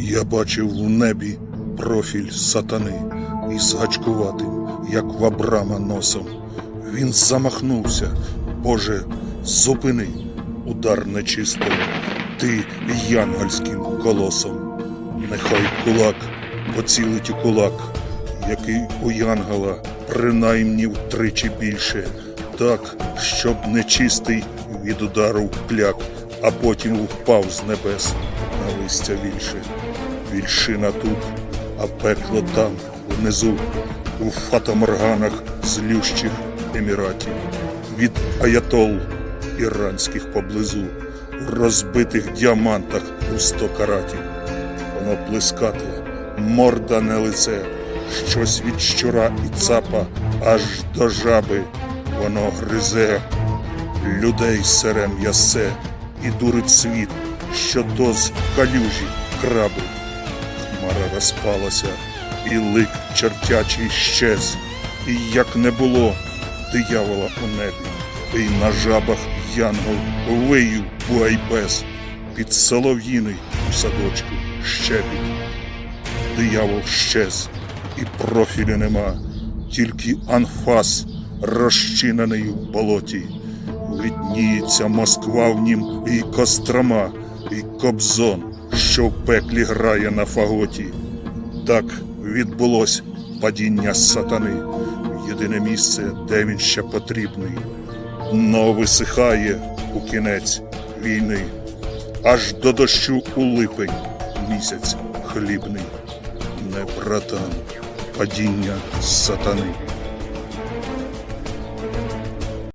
Я бачив в небі профіль сатани із гачкуватим, як в Абрама носом. Він замахнувся. Боже, зупини удар нечистого, ти янгольським колосом. Нехай кулак поцілить у кулак, який у Янгола принаймні втричі більше, так, щоб нечистий від удару вкляк, а потім впав з небес на листя більше. Вільшина тут, а пекло там, внизу, у фатаморганах злющих еміратів, від аятол іранських поблизу, в розбитих діамантах у сто каратів. Воно плескате, морда не лице, щось від щура і цапа аж до жаби воно гризе, людей сере м'ясе і дурить світ, що доз калюжі краби. Хмара розпалася, і лик чертячий щез, і як не було диявола у небі, і на жабах янгол вию буайбес, під солов'їний у садочку щебіт. Диявол щез, і профілю нема, тільки анфас, розчинений в болоті. Видніється Москва в нім і Кострома, і Кобзон, що в пеклі грає на фаготі. Так відбулось падіння сатани єдине місце, де він ще потрібний. Дно висихає у кінець війни, аж до дощу у липень місяць хлібний. Не братан, падіння сатани.